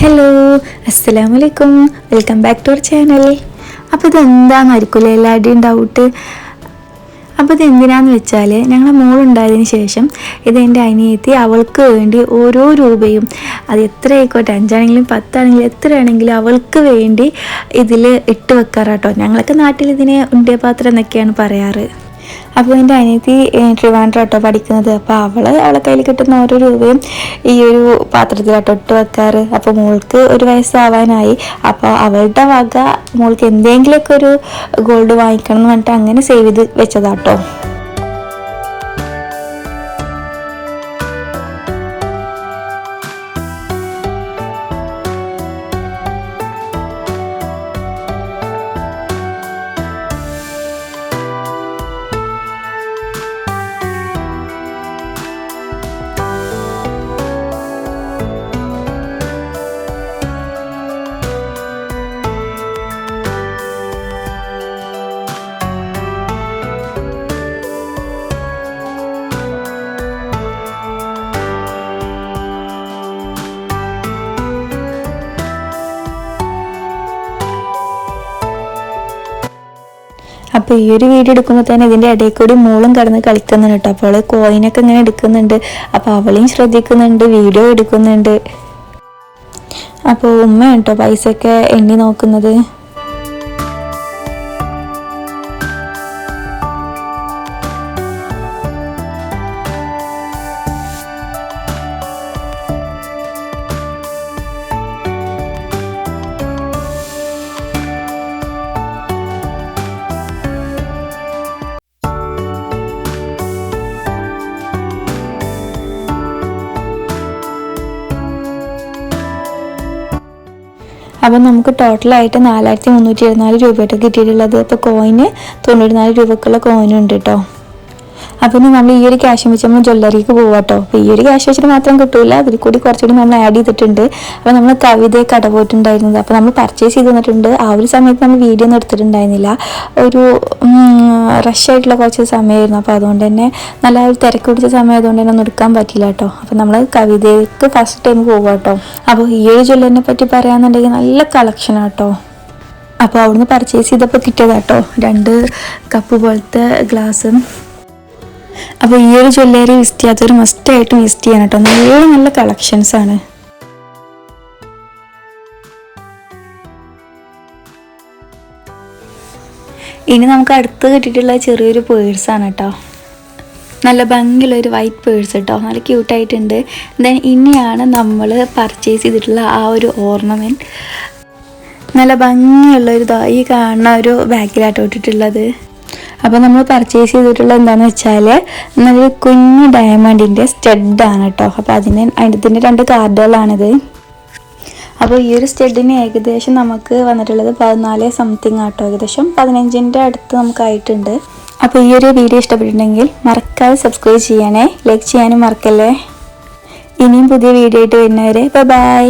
Hello അസ്സലാമു അലൈക്കും welcome back to our channel അപ്പോൾ ഇത് എന്താണെന്നായിരിക്കില്ലേ എല്ലാവരുടെയും ഡൗട്ട് അപ്പോൾ ഇത് എന്തിനാന്ന് വെച്ചാൽ ഞങ്ങളെ മോളുണ്ടായതിന് ശേഷം ഇത് എന്റെ അനിയത്തി അവൾക്ക് വേണ്ടി ഓരോ രൂപയും അത് എത്ര ആയിക്കോട്ടെ അഞ്ചാണെങ്കിലും പത്താണെങ്കിലും എത്രയാണെങ്കിലും അവൾക്ക് വേണ്ടി ഇതിൽ ഇട്ട് വെക്കാറാട്ടോ. ഞങ്ങളൊക്കെ നാട്ടിൽ ഇതിനെ ഉണ്ടിയപാത്രം എന്നൊക്കെയാണ് പറയാറ്. അപ്പോൾ എന്റെ അനിയത്തി ട്രിവാൻഡ്രം കേട്ടോ പഠിക്കുന്നത്. അപ്പോൾ അവൾ അവളെ കയ്യിൽ കിട്ടുന്ന ഓരോ രൂപയും ഈ ഒരു പാത്രത്തിലാട്ടോ ഇട്ട് വെക്കാറ്. അപ്പോൾ മോൾക്ക് ഒരു വയസ്സാവാനായി. അപ്പോൾ അവളുടെ വക മോൾക്ക് എന്തെങ്കിലുമൊക്കെ ഒരു ഗോൾഡ് വാങ്ങിക്കണം എന്ന് പറഞ്ഞിട്ട് അങ്ങനെ സേവ് ചെയ്ത് വെച്ചതാട്ടോ. അപ്പോൾ ഈ ഒരു വീഡിയോ എടുക്കുമ്പോൾ തന്നെ ഇതിന്റെ ഇടയിൽ കൂടി മോളും കടന്ന് കളിക്കുന്നുണ്ട് കേട്ടോ. അപ്പോൾ അവൾ കോയിനൊക്കെ ഇങ്ങനെ എടുക്കുന്നുണ്ട്. അപ്പോൾ അവളെയും ശ്രദ്ധിക്കുന്നുണ്ട് വീഡിയോ എടുക്കുന്നുണ്ട്. അപ്പോൾ ഉമ്മ കേട്ടോ പൈസയൊക്കെ എണ്ണി നോക്കുന്നത്? അപ്പം നമുക്ക് ടോട്ടലായിട്ട് നാലായിരത്തി മുന്നൂറ്റി എഴുപത്തിനാല് രൂപയായിട്ട് കിട്ടിയിട്ടുള്ളത്. അപ്പോൾ കോയിന് തൊണ്ണൂറ്റി നാല് രൂപക്കുള്ള കോയിനുണ്ട് കേട്ടോ അപ്പോൾ ഇനി നമ്മൾ ഈ ഒരു ക്യാഷ് വെച്ച് നമ്മൾ ജ്വല്ലറിക്ക് പോവാം കേട്ടോ ഈ ഒരു ക്യാഷ് വെച്ചിട്ട് മാത്രം കിട്ടൂല. അതിൽ കൂടി കുറച്ചുകൂടി നമ്മൾ ആഡ് ചെയ്തിട്ടുണ്ട്. അപ്പോൾ നമ്മൾ കവിതയെ കട പോയിട്ടുണ്ടായിരുന്നത് അപ്പോൾ നമ്മൾ പർച്ചേസ് ചെയ്ത് തന്നിട്ടുണ്ട്. ആ ഒരു സമയത്ത് നമ്മൾ വീഡിയോ ഒന്നും എടുത്തിട്ടുണ്ടായിരുന്നില്ല. ഒരു റഷ് ആയിട്ടുള്ള കുറച്ച് സമയമായിരുന്നു. അപ്പോൾ അതുകൊണ്ട് തന്നെ നല്ല ഒരു തിരക്ക് പിടിച്ച സമയം തന്നെ ഒന്നും എടുക്കാൻ പറ്റില്ല കേട്ടോ അപ്പോൾ നമ്മൾ കവിതയ്ക്ക് ഫസ്റ്റ് ടൈം പോകും കേട്ടോ അപ്പോൾ ഈ ഒരു ജ്വല്ലറിനെ പറ്റി പറയാന്നുണ്ടെങ്കിൽ നല്ല കളക്ഷനാണ് കേട്ടോ അപ്പോൾ അവിടുന്ന് പർച്ചേസ് ചെയ്തപ്പോൾ കിട്ടിയതാട്ടോ രണ്ട് കപ്പ് പോലത്തെ ഗ്ലാസ്സും അപ്പോൾ ഈ ഒരു ജ്വല്ലറി വിസിറ്റ് ചെയ്യാത്തവർ മസ്റ്റായിട്ട് വിസിറ്റ് ചെയ്യണം കേട്ടോ. നല്ല നല്ല കളക്ഷൻസ് ആണ്. ഇനി നമുക്ക് അടുത്ത് കിട്ടിയിട്ടുള്ള ചെറിയൊരു പേഴ്സാണ് കേട്ടോ. നല്ല ഭംഗിയുള്ള ഒരു വൈറ്റ് പേഴ്സ് കേട്ടോ. നല്ല ക്യൂട്ടായിട്ടുണ്ട് ദെൻ ഇനിയാണ് നമ്മൾ പർച്ചേസ് ചെയ്തിട്ടുള്ള ആ ഒരു ഓർണമെന്റ് നല്ല ഭംഗിയുള്ള ഒരു ഈ കാണുന്ന ഒരു ബാഗിലാട്ടോ ഇട്ടിട്ടുള്ളത്. അപ്പോൾ നമ്മൾ പർച്ചേസ് ചെയ്തിട്ടുള്ള എന്താണെന്ന് വെച്ചാൽ നല്ലൊരു കുഞ്ഞു ഡയമണ്ടിന്റെ സ്റ്റെഡാണ് കേട്ടോ അപ്പോൾ അതിന് അതിന്റെ രണ്ട് കാർഡുകളാണിത്. അപ്പോൾ ഈ ഒരു സ്റ്റെഡിന് ഏകദേശം നമുക്ക് വന്നിട്ടുള്ളത് പതിനാല് സംതിങ് ആട്ടോ. ഏകദേശം പതിനഞ്ചിന്റെ അടുത്ത് നമുക്കായിട്ടുണ്ട്. അപ്പോൾ ഈ ഒരു വീഡിയോ ഇഷ്ടപ്പെട്ടിട്ടുണ്ടെങ്കിൽ മറക്കാതെ സബ്സ്ക്രൈബ് ചെയ്യണേ. ലൈക്ക് ചെയ്യാനും മറക്കല്ലേ. ഇനിയും പുതിയ വീഡിയോ ആയിട്ട് വരുന്നവരെ ബൈ